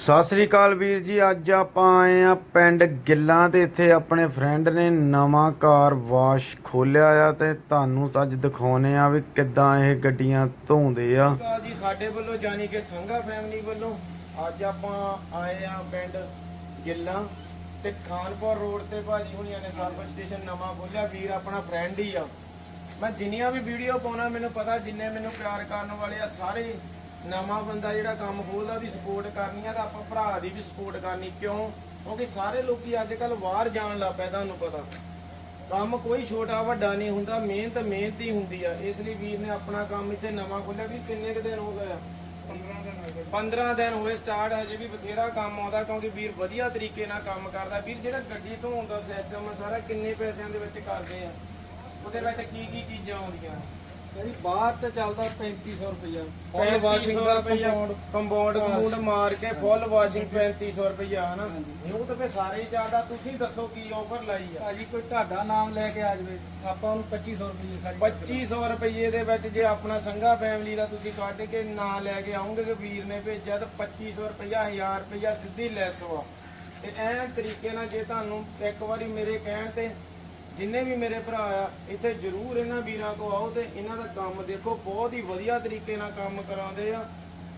ਸਤਿ ਸ੍ਰੀ ਅਕਾਲ ਵੀਰ ਜੀ, ਅੱਜ ਆਪਾਂ ਆਏ ਆ ਪਿੰਡ ਗਿੱਲਾਂ ਤੇ। ਇੱਥੇ ਆਪਣੇ ਫਰੈਂਡ ਨੇ ਨਵਾਂ ਕਾਰ ਵਾਸ਼ ਖੋਲਿਆ ਆ ਤੇ ਤੁਹਾਨੂੰ ਅੱਜ ਦਿਖਾਉਨੇ ਆ ਵੀ ਕਿੱਦਾਂ ਇਹ ਗੱਡੀਆਂ ਧੋਂਦੇ ਆ। ਜੀ, ਸਾਡੇ ਵੱਲੋਂ ਜਾਨੀ ਕਿ ਸੰਘਾ ਫੈਮਿਲੀ ਵੱਲੋਂ ਅੱਜ ਆਪਾਂ ਆਏ ਆ ਪਿੰਡ ਗਿੱਲਾਂ ਤੇ ਖਾਨਪੁਰ ਰੋਡ ਤੇ ਭਾਜੀ ਹੁਣੀਆਂ ਨੇ ਸਰਵਿਸ ਸਟੇਸ਼ਨ ਨਵਾਂ ਖੋਲਿਆ ਵੀਰ ਆਪਣਾ ਫਰੈਂਡ ਹੀ ਆ। ਮੈਂ ਜਿੰਨੀਆਂ ਵੀ ਵੀਡੀਓ ਪਾਉਣਾ, ਮੈਨੂੰ ਪਤਾ, ਜਿੰਨੇ ਮੈਨੂੰ ਪਿਆਰ ਕਰਨ ਵਾਲੇ ਆ, ਸਾਰੇ ਨਵਾਂ ਬੰਦਾ ਜਿਹੜਾ ਕੰਮ ਖੋਲਦਾ ਦੀ ਸਪੋਰਟ ਕਰਨੀ ਆ ਤਾਂ ਆਪਾਂ ਭਰਾ ਦੀ ਵੀ ਸਪੋਰਟ ਕਰਨੀ। ਕਿਉਂ? ਕਿਉਂਕਿ ਸਾਰੇ ਲੋਕੀ ਅੱਜ ਕੱਲ ਬਾਹਰ ਜਾਣ ਲੱਗ ਪਏ ਤੁਹਾਨੂੰ ਪਤਾ। ਕੰਮ ਕੋਈ ਛੋਟਾ ਵੱਡਾ ਨਹੀਂ ਹੁੰਦਾ ਮਿਹਨਤ ਮਿਹਨਤ ਹੀ ਹੁੰਦੀ ਆ। ਇਸ ਲਈ ਵੀਰ ਨੇ ਆਪਣਾ ਕੰਮ ਇੱਥੇ ਨਵਾਂ ਖੋਲਿਆ ਵੀ ਕਿੰਨੇ ਕੁ ਦਿਨ ਹੋ ਗਏ ਆ? 15 ਦਿਨ ਹੋ ਗਏ। 15 ਦਿਨ ਹੋਏ ਸਟਾਰਟ ਹਜੇ ਵੀ ਬਥੇਰਾ ਕੰਮ ਆਉਂਦਾ ਕਿਉਂਕਿ ਵੀਰ ਵਧੀਆ ਤਰੀਕੇ ਨਾਲ ਕੰਮ ਕਰਦਾ। ਵੀਰ ਜਿਹੜਾ ਗੱਡੀ ਧੋਣ ਦਾ ਸਿਸਟਮ ਸਾਰਾ ਕਿੰਨੇ ਪੈਸਿਆਂ ਦੇ ਵਿੱਚ ਕਰਦੇ ਆ? ਉਹਦੇ ਵਿੱਚ ਕੀ ਕੀ ਚੀਜ਼ਾਂ ਆਉਂਦੀਆਂ? ਜਿਹੜੀ ਬਾਹਰ ਤੇ ਚੱਲਦਾ 3500 ਰੁਪਇਆ ਫੁੱਲ ਵਾਸ਼ਿੰਗ ਦਾ ਕੰਪਾਊਂਡ ਕੰਪਾਊਂਡ ਮਾਰ ਕੇ ਫੁੱਲ ਵਾਸ਼ਿੰਗ 3500 ਰੁਪਇਆ ਹਨਾ? ਉਹ ਤਾਂ ਫੇ ਸਾਰੇ ਹੀ ਚੱਲਦਾ ਤੁਸੀਂ ਦੱਸੋ ਕੀ ਆਫਰ ਲਾਈ ਆ? ਭਾਜੀ ਕੋਈ ਤੁਹਾਡਾ ਨਾਮ ਲੈ ਕੇ ਆ ਜਾਵੇ ਆਪਾਂ ਉਹਨੂੰ 2500 ਰੁਪਏ ਸਾਰੀ 2500 ਰੁਪਏ ਦੇ ਵਿੱਚ ਜੇ ਆਪਣਾ ਸੰਘਾ ਫੈਮਿਲੀ ਦਾ ਤੁਸੀਂ ਕੱਢ ਕੇ ਨਾਂ ਲੈ ਕੇ ਆਉਂਗੇ ਕਿ ਵੀਰ ਨੇ ਭੇਜਿਆ ਤਾਂ 2500 ਰੁਪਇਆ 1000 ਰੁਪਇਆ ਸਿੱਧੀ ਲੈਸ ਵਾ। ਤੇ ਐਂ ਤਰੀਕੇ ਨਾਲ ਜੇ ਤੁਹਾਨੂੰ ਇੱਕ ਵਾਰੀ ਮੇਰੇ ਕਹਿਣ ਤੇ ਜਿੰਨੇ ਵੀ ਮੇਰੇ ਭਰਾ ਆ ਇੱਥੇ ਜ਼ਰੂਰ ਇਹਨਾਂ ਵੀਰਾਂ ਕੋ ਆਓ ਤੇ ਇਹਨਾਂ ਦਾ ਕੰਮ ਦੇਖੋ ਬਹੁਤ ਹੀ ਵਧੀਆ ਤਰੀਕੇ ਨਾਲ ਕੰਮ ਕਰਾਉਂਦੇ ਆ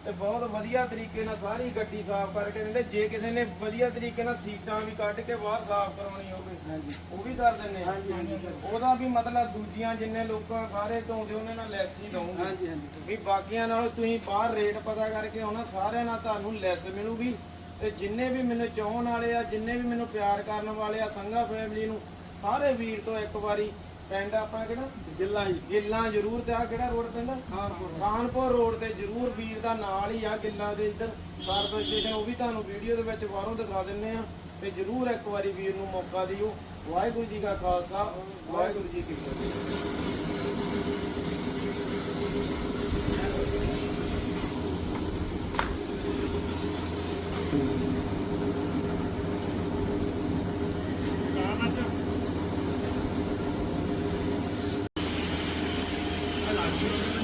ਤੇ ਬਹੁਤ ਵਧੀਆ ਤਰੀਕੇ ਨਾਲ ਸਾਰੀ ਗੱਡੀ ਸਾਫ਼ ਕਰਕੇ ਦਿੰਦੇ। ਜੇ ਕਿਸੇ ਨੇ ਵਧੀਆ ਤਰੀਕੇ ਨਾਲ ਸੀਟਾਂ ਵੀ ਕੱਢ ਕੇ ਬਾਹਰ ਸਾਫ਼ ਕਰਾਉਣੀ ਹੋਵੇ ਉਹ ਵੀ ਕਰ ਦਿੰਦੇ ਆ। ਉਹਦਾ ਵੀ ਮਤਲਬ ਦੂਜੀਆਂ ਜਿੰਨੇ ਲੋਕਾਂ ਸਾਰੇ ਧੋਂਦੇ ਉਹਨਾਂ ਨਾਲ ਲੈਸ ਹੀ ਦਊਂਗੇ। ਹਾਂਜੀ ਹਾਂਜੀ। ਵੀ ਬਾਕੀਆਂ ਨਾਲੋਂ ਤੁਸੀਂ ਬਾਹਰ ਰੇਟ ਪਤਾ ਕਰਕੇ ਆਉਣਾ ਸਾਰਿਆਂ ਨਾਲ ਤੁਹਾਨੂੰ ਲੈਸ ਮਿਲੂਗੀ। ਤੇ ਜਿੰਨੇ ਵੀ ਮੈਨੂੰ ਚਾਹਣ ਵਾਲੇ ਆ ਜਿੰਨੇ ਵੀ ਮੈਨੂੰ ਪਿਆਰ ਕਰਨ ਵਾਲੇ ਆ ਸੰਘਾ ਫੈਮਿਲੀ ਨੂੰ ਸਾਰੇ ਵੀਰ ਤੋਂ ਇੱਕ ਵਾਰੀ ਪਿੰਡ ਆਪਣਾ ਕਿਹੜਾ? ਗਿੱਲਾ ਜੀ। ਗਿੱਲਾਂ ਜ਼ਰੂਰ ਤੇ ਆ ਕਿਹੜਾ ਰੋਡ ਪੈਂਦਾ ਖਾਨਪੁਰ ਖਾਨਪੁਰ ਰੋਡ ਤੇ ਜ਼ਰੂਰ ਵੀਰ ਦਾ ਨਾਲ ਹੀ ਆ ਗਿੱਲਾਂ ਦੇ ਇੱਧਰ। ਸਰਵਿਸ ਸਟੇਸ਼ਨ ਉਹ ਵੀ ਤੁਹਾਨੂੰ ਵੀਡੀਓ ਦੇ ਵਿੱਚ ਬਾਹਰੋਂ ਦਿਖਾ ਦਿੰਨੇ ਆ। ਤੇ ਜ਼ਰੂਰ ਇੱਕ ਵਾਰੀ ਵੀਰ ਨੂੰ ਮੌਕਾ ਦਿਓ। ਵਾਹਿਗੁਰੂ ਜੀ ਕਾ ਖਾਲਸਾ ਵਾਹਿਗੁਰੂ ਜੀ ਕੀ ਫਤਿਹ। Thank you.